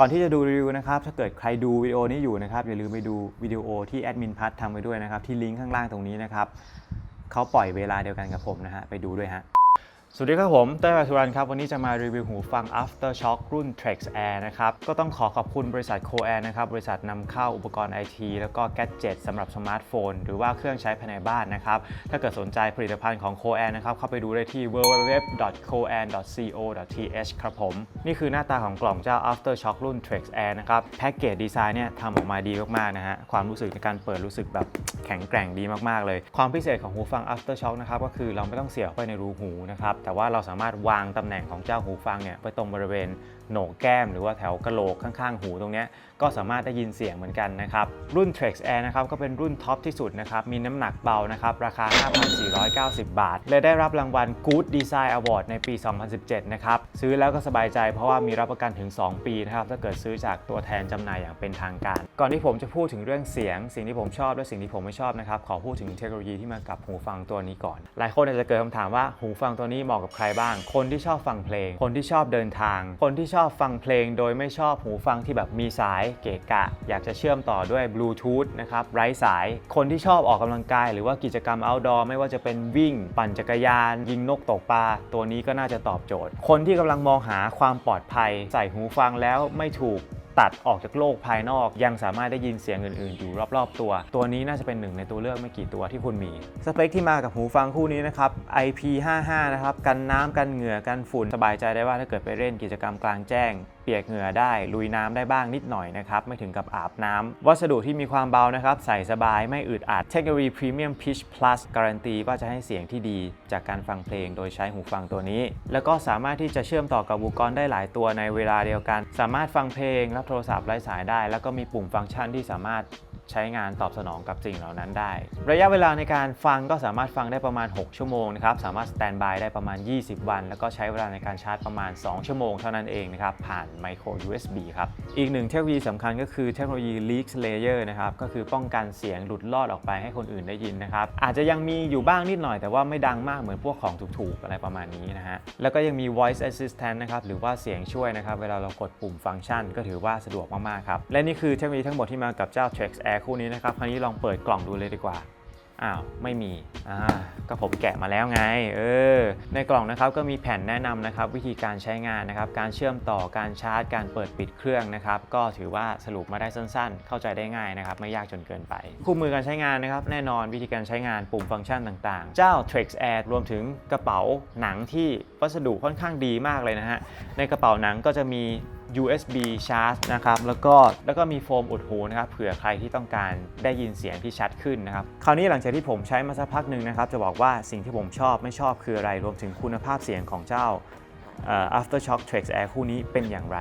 ก่อนที่จะดูรีวิวนะครับ ถ้าเกิดใครดูวิดีโอนี้อยู่นะครับ อย่าลืมไปดูวิดีโอที่แอดมินพัททำไว้ด้วยนะครับ ที่ลิงก์ข้างล่างตรงนี้นะครับ เขาปล่อยเวลาเดียวกันกับผมนะฮะ ไปดูด้วยฮะ สวัสดีครับผมเต้ยวัทุรันครับ วันนี้จะมารีวิวหูฟัง Aftershock รุ่น Trex Air นะครับ ก็ต้องขอขอบคุณบริษัท Coair นะครับ บริษัทนำเข้าอุปกรณ์ IT แล้วก็แกดเจิตสำหรับสมาร์ทโฟน หรือว่าเครื่องใช้ภายในบ้านนะครับ ถ้าเกิดสนใจผลิตภัณฑ์ของ Coair นะครับ เข้าไปดูได้ที่ www.coair.co.th ครับผม นี่คือหน้าตาของกล่องเจ้า Aftershock รุ่น Trex Air นะครับ แพ็กเกจดีไซน์เนี่ยทำออกมาดีมากๆนะฮะ ความรู้สึกในการเปิดรู้สึกแบบ แข็งแกร่งดีมากๆเลย ความพิเศษของหูฟัง Aftershock นะครับก็คือเราไม่ต้องเสียบไปในรูหูนะครับแต่ว่าเราสามารถวางตำแหน่งของเจ้าหูฟังเนี่ยไปตรงบริเวณ โหนกแก้มหรือว่าแถวกะโหลกข้างๆ หูตรงนี้ก็สามารถได้ยินเสียงเหมือนกันนะครับ รุ่น Trex Air นะครับก็เป็นรุ่นท็อปที่สุดนะครับ มีน้ำหนักเบานะครับ ราคา 5,490 บาท และได้รับรางวัล Good Design Award ในปี 2017 นะครับ ซื้อแล้วก็สบายใจเพราะว่ามีรับประกันถึง 2 ปีนะครับ ถ้าเกิดซื้อจากตัวแทนจำหน่ายอย่างเป็นทางการ ก่อนที่ผมจะพูดถึงเรื่องเสียง สิ่งที่ผมชอบและสิ่งที่ผมไม่ชอบนะครับขอพูดถึงเทคโนโลยีที่มากับหูฟังตัวนี้ก่อน หลายคนอาจจะเกิดคำถามว่าหูฟังตัวนี้เหมาะกับใครบ้าง คนที่ชอบฟังเพลง คนที่ชอบเดินทาง คนที่ชอบอบฟังเพลง โดยไม่ชอบหูฟังที่แบบมีสายเกะกะ อยากจะเชื่อมต่อด้วยบลูทูธนะครับไร้สาย คนที่ชอบออกกำลังกาย หรือว่ากิจกรรม outdoor ไม่ว่าจะเป็นวิ่ง ปั่นจักรยาน ยิงนกตกปลาตัวนี้ก็น่าจะตอบโจทย์ คนที่กำลังมองหาความปลอดภัย ใส่หูฟังแล้วไม่ถูก ตัดออกจากโลกภายนอก ยังสามารถได้ยินเสียงอื่นๆ อยู่รอบๆ ตัว ตัวนี้น่าจะเป็นหนึ่งในตัวเลือกไม่กี่ตัวที่คุณมี สเปคที่มากับหูฟังคู่นี้นะครับ IP55 นะครับ กันน้ำกันเหงื่อกันฝุ่นสบายใจได้ว่าถ้าเกิดไปเล่นกิจกรรมกลางแจ้ง ปียกเหงื่อได้ ลุยน้ำได้บ้างนิดหน่อยนะครับ ไม่ถึงกับอาบน้ำวัสดุที่มีความเบานะครับ ใส่สบายไม่อึดอัดเทคโนโลยี Premium Pitch Plus การันตีว่าจะให้เสียงที่ดี จากการฟังเพลงโดยใช้หูฟังตัวนี้ แล้วก็สามารถที่จะเชื่อมต่อกับอุปกรณ์ได้หลายตัวในเวลาเดียวกัน สามารถฟังเพลงรับโทรศัพท์ไร้สายได้ แล้วก็มีปุ่มฟังก์ชันที่สามารถ ใช้งานตอบสนองกับสิ่งเหล่านั้นได้ ระยะเวลาในการฟังก็สามารถฟังได้ประมาณ 6 ชั่วโมงนะครับ สามารถสแตนบายได้ประมาณ 20 วัน แล้วก็ใช้เวลาในการชาร์จประมาณ 2 ชั่วโมงเท่านั้นเองนะครับ ผ่าน micro USB ครับ อีกหนึ่งเทคโนโลยีสำคัญก็คือเทคโนโลยี leak layer นะครับ ก็คือป้องกันเสียงหลุดลอดออกไปให้คนอื่นได้ยินนะครับ อาจจะยังมีอยู่บ้างนิดหน่อย แต่ว่าไม่ดังมากเหมือนพวกของถูกๆอะไรประมาณนี้นะฮะ แล้วก็ยังมี voice assistant นะครับ หรือว่าเสียงช่วยนะครับ เวลาเรากดปุ่มฟังก์ชัน ก็ถือว่าสะดวกมากๆครับ และนี่คือเทคโนโลยีทั้งหมดที่มากับเจ้า Trex Air คู่นี้นะครับ คราวนี้ลองเปิดกล่องดูเลยดีกว่า อ้าว ไม่มี อ่า ก็ผมแกะมาแล้วไง เออ ในกล่องนะครับก็มีแผ่นแนะนำนะครับ วิธีการใช้งานนะครับ การเชื่อมต่อ การชาร์จ การเปิดปิดเครื่องนะครับ ก็ถือว่าสรุปมาได้สั้นๆ เข้าใจได้ง่ายนะครับ ไม่ยากจนเกินไป คู่มือการใช้งานนะครับ แน่นอนวิธีการใช้งาน ปุ่มฟังก์ชันต่างๆ เจ้า Trex Air รวมถึงกระเป๋าหนังที่วัสดุค่อนข้างดีมากเลยนะฮะ ในกระเป๋าหนังก็จะมี USB charge นะครับแล้วก็แล้วก็มีโฟมอุดหูนะครับเผื่อใครที่ต้องการได้ยินเสียงที่ชัดขึ้นนะครับคราวนี้หลังจากที่ผมใช้มาสักพักหนึ่งนะครับ จะบอกว่าสิ่งที่ผมชอบไม่ชอบคืออะไรรวมถึงคุณภาพเสียงของเจ้า Aftershock Trex Air คู่นี้เป็นอย่างไร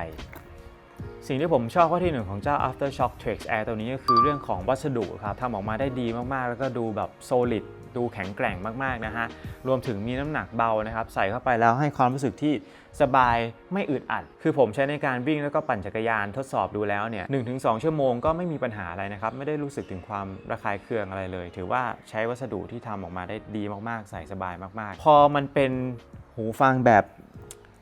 สิ่งที่ผมชอบข้อที่หนึ่งของเจ้า Aftershock Trex Air ตัวนี้ก็คือเรื่องของวัสดุครับทำออกมาได้ดีมากๆ แล้วก็ดูแบบ solid ดูแข็งแกร่งมากๆนะฮะ รวมถึงมีน้ำหนักเบานะครับ ใส่เข้าไปแล้วให้ความรู้สึกที่สบายไม่อึดอัด คือผมใช้ในการวิ่งแล้วก็ปั่นจักรยานทดสอบดูแล้วเนี่ย1-2ชั่วโมงก็ไม่มีปัญหาอะไรนะครับ ไม่ได้รู้สึกถึงความระคายเคืองอะไรเลย ถือว่าใช้วัสดุที่ทำออกมาได้ดีมากๆ ใส่สบายมากๆ พอมันเป็นหูฟังแบบ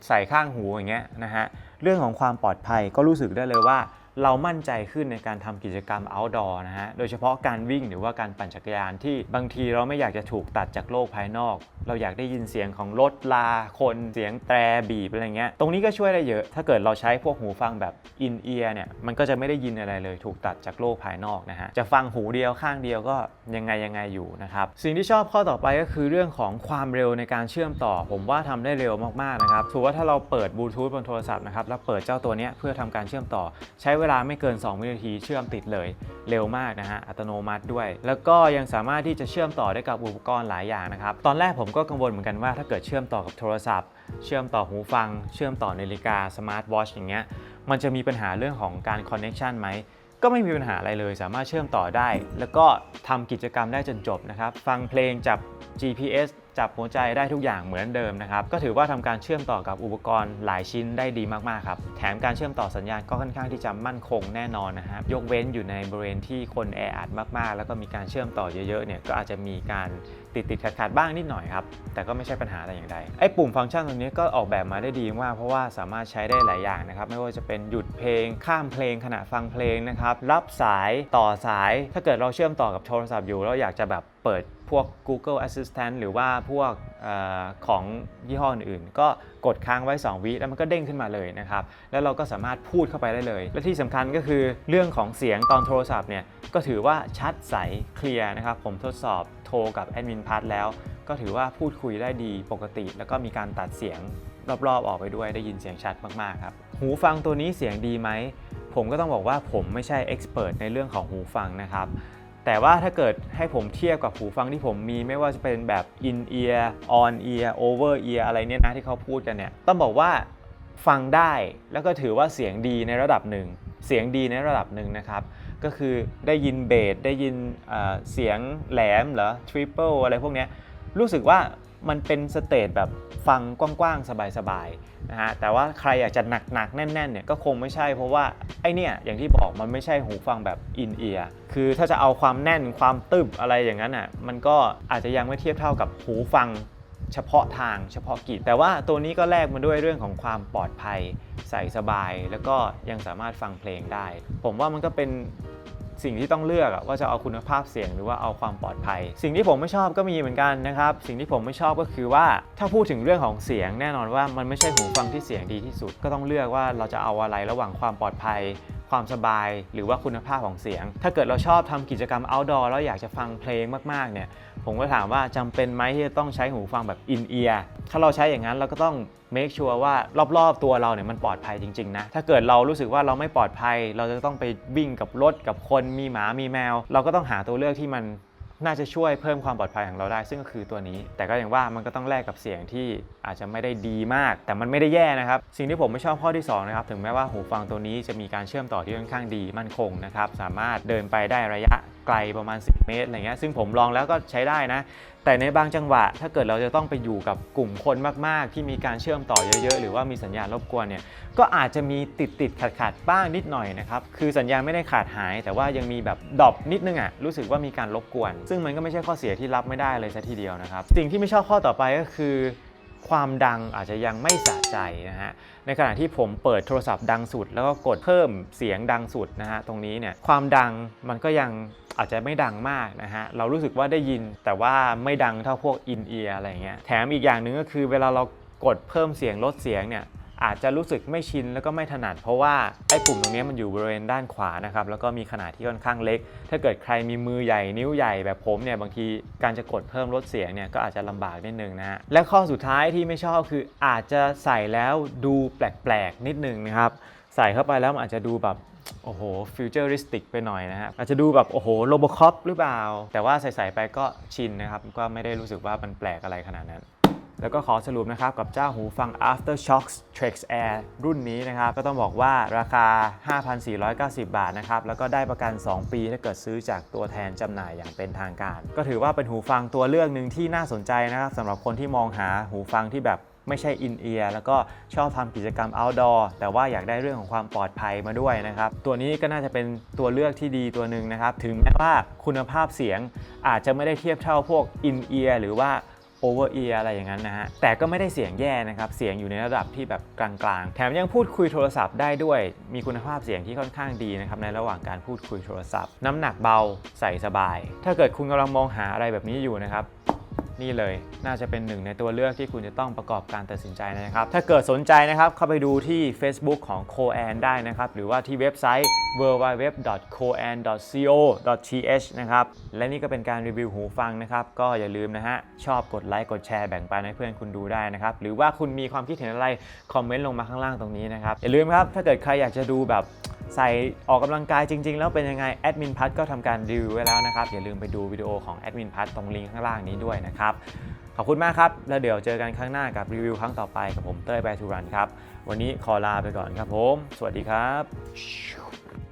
ใส่ข้างหูอย่างเงี้ยนะฮะ เรื่องของความปลอดภัยก็รู้สึกได้เลยว่า เรามั่นใจขึ้นในการทำกิจกรรม outdoor นะฮะ โดยเฉพาะการวิ่งหรือว่าการปั่นจักรยานที่บางทีเราไม่อยากจะถูกตัดจากโลกภายนอก เราอยากได้ยินเสียงของรถลาคนเสียงแตรบีบอะไรเงี้ย ตรงนี้ก็ช่วยได้เยอะ ถ้าเกิดเราใช้พวกหูฟังแบบ in ear เนี่ย มันก็จะไม่ได้ยินอะไรเลยถูกตัดจากโลกภายนอกนะฮะ จะฟังหูเดียวข้างเดียวก็ยังไงยังไงอยู่นะครับ สิ่งที่ชอบข้อต่อไปก็คือเรื่องของความเร็วในการเชื่อมต่อ ผมว่าทำได้เร็วมากๆนะครับถือว่าถ้าเราเปิดบลูทูธบนโทรศัพท์นะครับแล้วเปิดเจ้าตัวนี้เพื่อทำการเชื่อมต่อใช้เวลาไม่เกิน 2 วินาทีเชื่อมติดเลย เร็วมากนะฮะ อัตโนมัติด้วย แล้วก็ยังสามารถที่จะเชื่อมต่อได้กับอุปกรณ์หลายอย่างนะครับ ตอนแรกผมก็กังวลเหมือนกันว่าถ้าเกิดเชื่อมต่อกับโทรศัพท์ เชื่อมต่อหูฟัง เชื่อมต่อนาฬิกาสมาร์ทวอชอย่างเงี้ย มันจะมีปัญหาเรื่องของการคอนเน็ชันไหมก็ไม่มีปัญหาอะไรเลย สามารถเชื่อมต่อได้ แล้วก็ทำกิจกรรมได้จนจบนะครับ ฟังเพลงจับ GPS จับหัวใจได้ทุกอย่างเหมือนเดิมนะครับ ก็ถือว่าทำการเชื่อมต่อกับอุปกรณ์หลายชิ้นได้ดีมาก ๆ ครับ แถมการเชื่อมต่อสัญญาณก็ค่อนข้างที่จะมั่นคงแน่นอนนะครับ ยกเว้นอยู่ในบริเวณที่คนแออัดมาก ๆ แล้วก็มีการเชื่อมต่อเยอะ ๆ เนี่ย ก็อาจจะมีการติดติดขัดขัดๆบ้างนิดหน่อยครับ แต่ก็ไม่ใช่ปัญหาแต่อย่างใด ไอ้ปุ่มฟังก์ชันตรงนี้ก็ออกแบบมาได้ดีมาก เพราะว่าสามารถใช้ได้หลายอย่างนะครับ ไม่ว่าจะเป็นหยุดเพลง ข้ามเพลงขณะฟังเพลงนะครับ รับสาย ต่อสาย ถ้าเกิดเราเชื่อมต่อกับโทรศัพท์อยู่ แล้วอยากจะแบบ เปิดพวก Google Assistant หรือว่าพวกอของยี่ห้ออื่นๆ ก็กดค้างไว้ 2 วิแล้วมันก็เด้งขึ้นมาเลยนะครับ แล้วเราก็สามารถพูดเข้าไปได้เลย และที่สำคัญก็คือเรื่องของเสียงตอนโทรศัพท์เนี่ยก็ถือว่าชัดใสเคลียร์นะครับ ผมทดสอบโทรกับแอดมินพัทแล้ว ก็ถือว่าพูดคุยได้ดีปกติ แล้วก็มีการตัดเสียงรอบๆ ออกไปด้วยได้ยินเสียงชัดมากๆครับหูฟังตัวนี้เสียงดีไหมผมก็ต้องบอกว่าผมไม่ใช่เอ็กซ์เพรสในเรื่องของหูฟังนะครับ แต่ว่าถ้าเกิดให้ผมเทียบกับหูฟังที่ผมมีไม่ว่าจะเป็นแบบ in ear on ear over ear อะไรเนี่ยนะที่เขาพูดกันเนี่ย ต้องบอกว่าฟังได้แล้วก็ถือว่าเสียงดีในระดับหนึ่ง เสียงดีในระดับหนึ่งนะครับ ก็คือได้ยินเบสได้ยินเสียงแหลมเหรอทริปเปิลอะไรพวกนี้รู้สึกว่า มันเป็นสเตจแบบฟังกว้างๆ สบายๆนะฮะแต่ว่าใครอยากจะหนักๆ แน่นๆเนี่ยก็คงไม่ใช่เพราะว่าไอเนี่ยอย่างที่บอกมันไม่ใช่หูฟังแบบอินเอียร์คือถ้าจะเอาความแน่นความตึบอะไรอย่างนั้นอะมันก็อาจจะยังไม่เทียบเท่ากับหูฟัง เฉพาะทางเฉพาะกิจ แต่ว่าตัวนี้ก็แลกมาด้วยเรื่องของความปลอดภัยใส่สบาย แล้วก็ยังสามารถฟังเพลงได้ ผมว่ามันก็เป็นสิ่งที่ต้องเลือกว่าจะเอาคุณภาพเสียงหรือว่าเอาความปลอดภัย สิ่งที่ผมไม่ชอบก็มีเหมือนกันนะครับ สิ่งที่ผมไม่ชอบก็คือว่าถ้าพูดถึงเรื่องของเสียงแน่นอนว่ามันไม่ใช่หูฟังที่เสียงดีที่สุด ก็ต้องเลือกว่าเราจะเอาอะไรระหว่างความปลอดภัย ความสบายหรือว่าคุณภาพของเสียง ถ้าเกิดเราชอบทำกิจกรรม outdoor แล้วอยากจะฟังเพลงมากๆเนี่ยผมก็ถามว่าจำเป็นไหมที่จะต้องใช้หูฟังแบบอินเอียร์ถ้าเราใช้อย่างนั้นเราก็ต้อง make sure ว่ารอบๆตัวเราเนี่ยมันปลอดภัยจริงๆนะถ้าเกิดเรารู้สึกว่าเราไม่ปลอดภัย เราจะต้องไปวิ่งกับรถกับคนมีหมามีแมว เราก็ต้องหาตัวเลือกที่มัน น่าจะช่วยเพิ่มความปลอดภัยของเราได้ ซึ่งก็คือตัวนี้ แต่ก็อย่างว่ามันก็ต้องแลกกับเสียงที่อาจจะไม่ได้ดีมาก แต่มันไม่ได้แย่นะครับ สิ่งที่ผมไม่ชอบข้อที่สองนะครับถึงแม้ว่าหูฟังตัวนี้จะมีการเชื่อมต่อที่ค่อนข้างดีมั่นคงนะครับสามารถเดินไปได้ระยะ ไกลประมาณ 10 เมตรอะไรเงี้ยซึ่งผมลองแล้วก็ใช้ได้นะ แต่ในบางจังหวะ ถ้าเกิดเราจะต้องไปอยู่กับกลุ่มคนมากๆ ที่มีการเชื่อมต่อเยอะๆ หรือว่ามีสัญญาณรบกวนเนี่ยก็อาจจะมีติดติดขัดขัดๆบ้างนิดหน่อยนะครับคือสัญญาณไม่ได้ขาดหาย แต่ว่ายังมีแบบดรอปนิดนึงอะ่ะรู้สึกว่ามีการรบกวน ซึ่งมันก็ไม่ใช่ข้อเสียที่รับไม่ได้เลยซะทีเดียวนะครับสิ่งที่ไม่ชอบข้อต่อไปก็คือความดังอาจจะยังไม่สะใจนะฮะ ในขณะที่ผมเปิดโทรศัพท์ดังสุด แล้วก็กดเพิ่มเสียงดังสุดนะฮะตรงนี้เนี่ยความดังมันก็ยัง อาจจะไม่ดังมากนะฮะ เรารู้สึกว่าได้ยินแต่ว่าไม่ดังเท่าพวกอินเอียอะไรเงี้ย แถมอีกอย่างหนึ่งก็คือเวลาเรากดเพิ่มเสียงลดเสียงเนี่ยอาจจะรู้สึกไม่ชินแล้วก็ไม่ถนัด เพราะว่าไอ้ปุ่มตรงนี้มันอยู่บริเวณด้านขวานะครับแล้วก็มีขนาดที่ค่อนข้างเล็ก ถ้าเกิดใครมีมือใหญ่นิ้วใหญ่แบบผมเนี่ยบางทีการจะกดเพิ่มลดเสียงเนี่ยก็อาจจะลำบากนิดนึงนะฮะและข้อสุดท้ายที่ไม่ชอบคืออาจจะใส่แล้วดูแปลกๆนิดนึงนะครับใส่เข้าไปแล้วมันอาจจะดูแบบ โอ้โหฟิวเจอริสติกไปหน่อยนะฮะอาจจะดูแบบโอ้โหโรบคอปหรือเปล่า แต่ว่าใส่ๆไปก็ชินนะครับ ก็ไม่ได้รู้สึกว่ามันแปลกอะไรขนาดนั้นแล้วก็ขอสรุปนะครับ กับเจ้าหูฟัง Aftershocks Trex Air รุ่นนี้นะครับ ก็ต้องบอกว่าราคา 5,490 บาทนะครับ แล้วก็ได้ประกัน 2 ปีถ้าเกิดซื้อจากตัวแทนจำหน่ายอย่างเป็นทางการ ก็ถือว่าเป็นหูฟังตัวเลือกหนึ่งที่น่าสนใจนะครับสำหรับคนที่มองหาหูฟังที่แบบ ไม่ใช่อินเอียร์แล้วก็ชอบทำกิจกรรม outdoor แต่ว่าอยากได้เรื่องของความปลอดภัยมาด้วยนะครับ ตัวนี้ก็น่าจะเป็นตัวเลือกที่ดีตัวหนึ่งนะครับ ถึงแม้ว่าคุณภาพเสียงอาจจะไม่ได้เทียบเท่าพวกอินเอียร์หรือว่า over ear อะไรอย่างนั้นนะฮะ แต่ก็ไม่ได้เสียงแย่นะครับ เสียงอยู่ในระดับที่แบบกลางๆ แถมยังพูดคุยโทรศัพท์ได้ด้วย มีคุณภาพเสียงที่ค่อนข้างดีนะครับ ในระหว่างการพูดคุยโทรศัพท์ น้ำหนักเบาใส่สบาย ถ้าเกิดคุณกำลังมองหาอะไรแบบนี้อยู่นะครับ นี่เลย น่าจะเป็นหนึ่งในตัวเลือกที่คุณจะต้องประกอบการตัดสินใจนะครับ ถ้าเกิดสนใจนะครับ เข้าไปดูที่ Facebook ของ Coan ได้นะครับ หรือว่าที่เว็บไซต์ www.coan.co.th นะครับ และนี่ก็เป็นการรีวิวหูฟังนะครับ ก็อย่าลืมนะฮะ ชอบกดไลค์กดแชร์แบ่งปันให้เพื่อนคุณดูได้นะครับ หรือว่าคุณมีความคิดเห็นอะไร คอมเมนต์ลงมาข้างล่างตรงนี้นะครับ อย่าลืมครับ ถ้าเกิดใครอยากจะดูแบบใส่ออกกำลังกายจริง ๆ แล้วเป็นยังไงแอดมินพัทก็ทำการรีวิวไว้แล้วนะครับอย่าลืมไปดูวิดีโอของแอดมินพัทตรงลิงก์ข้างล่างนี้ด้วยนะครับขอบคุณมากครับ แล้วเดี๋ยวเจอกันครั้งหน้ากับรีวิวครั้งต่อไปกับผมเต้ยแบทูรันครับ วันนี้ขอลาไปก่อนครับผม สวัสดีครับ